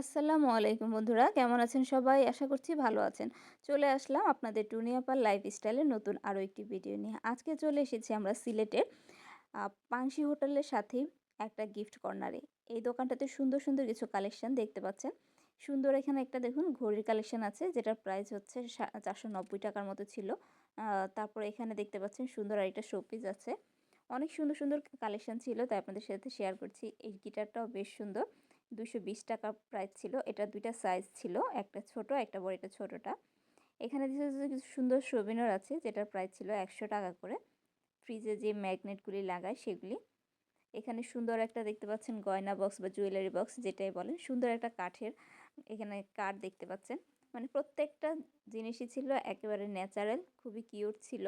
আসসালামু আলাইকুম বন্ধুরা, কেমন আছেন সবাই? আশা করছি ভালো আছেন। চলে আসলাম আপনাদের টুনিয়াপার লাইফস্টাইলের নতুন আরও একটি ভিডিও নিয়ে। আজকে চলে এসেছি আমরা সিলেটের পাংশি হোটেলের সাথে একটা গিফট কর্নারে এই দোকানটাতে সুন্দর সুন্দর কিছু কালেকশন দেখতে পাচ্ছেন। সুন্দর এখানে একটা দেখুন, ঘড়ির কালেকশন আছে, যেটার প্রাইস হচ্ছে চারশো নব্বই টাকার মতো ছিল। তারপর এখানে দেখতে পাচ্ছেন সুন্দর আর একটা শোপিস আছে। অনেক সুন্দর সুন্দর কালেকশন ছিল, তাই আপনাদের সাথে শেয়ার করছি। এই গিটারটাও বেশ সুন্দর। দুশো টাকা প্রাইস ছিল। এটা দুইটা সাইজ ছিল, একটা ছোট, একটা বড়, এটা ছোটোটা। এখানে কিছু সুন্দর সোবিনর আছে, যেটার প্রাইস ছিল একশো টাকা করে। ফ্রিজে যে ম্যাগনেটগুলি লাগায় সেগুলি। এখানে সুন্দর একটা দেখতে পাচ্ছেন গয়না বক্স বা জুয়েলারি বক্স যেটাই বলেন। সুন্দর একটা কাঠের এখানে কাঠ দেখতে পাচ্ছেন। মানে প্রত্যেকটা জিনিসই ছিল একেবারে ন্যাচারাল খুবই কিউট ছিল।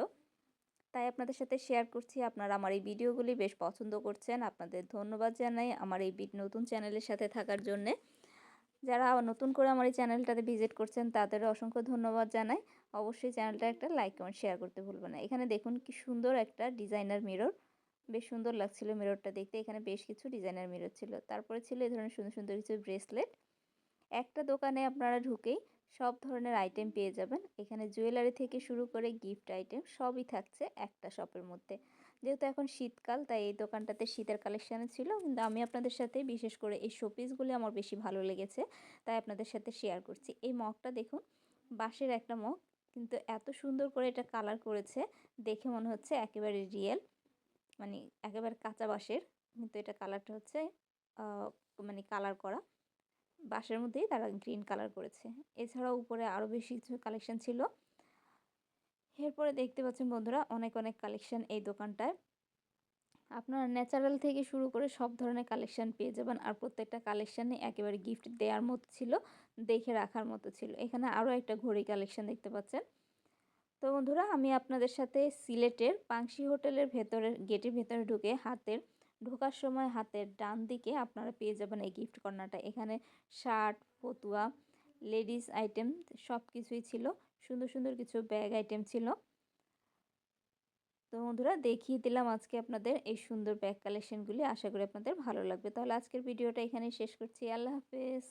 তাই আপনাদের সাথে শেয়ার করছি। আপনারা আমার এই ভিডিওগুলি বেশ পছন্দ করছেন। আপনাদের ধন্যবাদ জানাই আমার এই নতুন চ্যানেলের সাথে থাকার জন্যে। যারা নতুন করে আমার এই চ্যানেলটাতে ভিজিট করছেন, তাদেরও অসংখ্য ধন্যবাদ জানাই। অবশ্যই চ্যানেলটা একটা লাইক কমেন্ট শেয়ার করতে ভুলবেন না। এখানে দেখুন কি সুন্দর একটা ডিজাইনার মিরর বেশ সুন্দর লাগছিল মিররটা দেখতে। এখানে বেশ কিছু ডিজাইনার মিরর ছিল। তারপরে ছিল এই ধরনের সুন্দর সুন্দর কিছু ব্রেসলেট একটা দোকানে আপনারা ঢুকেই সব ধরনের আইটেম পেয়ে যাবেন। এখানে জুয়েলারি থেকে শুরু করে গিফট আইটেম সবই থাকছে একটা শপের মধ্যে। যেহেতু এখন শীতকাল, তাই এই দোকানটাতে শীতের কালেকশানে ছিল। কিন্তু আমি আপনাদের সাথে বিশেষ করে এই শোপিসগুলি আমার বেশি ভালো লেগেছে, তাই আপনাদের সাথে শেয়ার করছি। এই মগটা দেখুন, বাঁশের একটা মগ, কিন্তু এত সুন্দর করে এটা কালার করেছে, দেখে মনে হচ্ছে একেবারে রিয়েল মানে একেবারে কাঁচা বাঁশের। কিন্তু এটা কালারটা হচ্ছে মানে কালার করা। বাঁশের মধ্যেই তারা গ্রিন কালার করেছে। এছাড়াও উপরে আরও বেশি কিছু কালেকশন ছিল। এরপরে দেখতে পাচ্ছেন বন্ধুরা, অনেক অনেক কালেকশন এই দোকানটায়। আপনারা ন্যাচারাল থেকে শুরু করে সব ধরনের কালেকশন পেয়ে যাবেন। আর প্রত্যেকটা কালেকশানে একেবারে গিফট দেওয়ার মতো ছিল, দেখে রাখার মতো ছিল। এখানে আরও একটা ঘড়ি কালেকশন দেখতে পাচ্ছেন। তো বন্ধুরা, আমি আপনাদের সাথে সিলেটের পাংশি হোটেলের ভেতরে গেটের ভেতরে ঢুকে হাতের ঢোকার সময় হাতের ডান দিকে আপনারা পেয়ে যাবেন এই গিফট কর্নারটা। এখানে শার্ট, ফতুয়া, লেডিস আইটেম সব কিছুই ছিল। সুন্দর সুন্দর কিছু ব্যাগ আইটেম ছিল। তো বন্ধুরা, দেখিয়ে দিলাম আজকে আপনাদের এই সুন্দর ব্যাগ কালেকশনগুলি আশা করি আপনাদের ভালো লাগবে। তাহলে আজকের ভিডিওটা এখানেই শেষ করছি। আল্লাহ হাফেজ।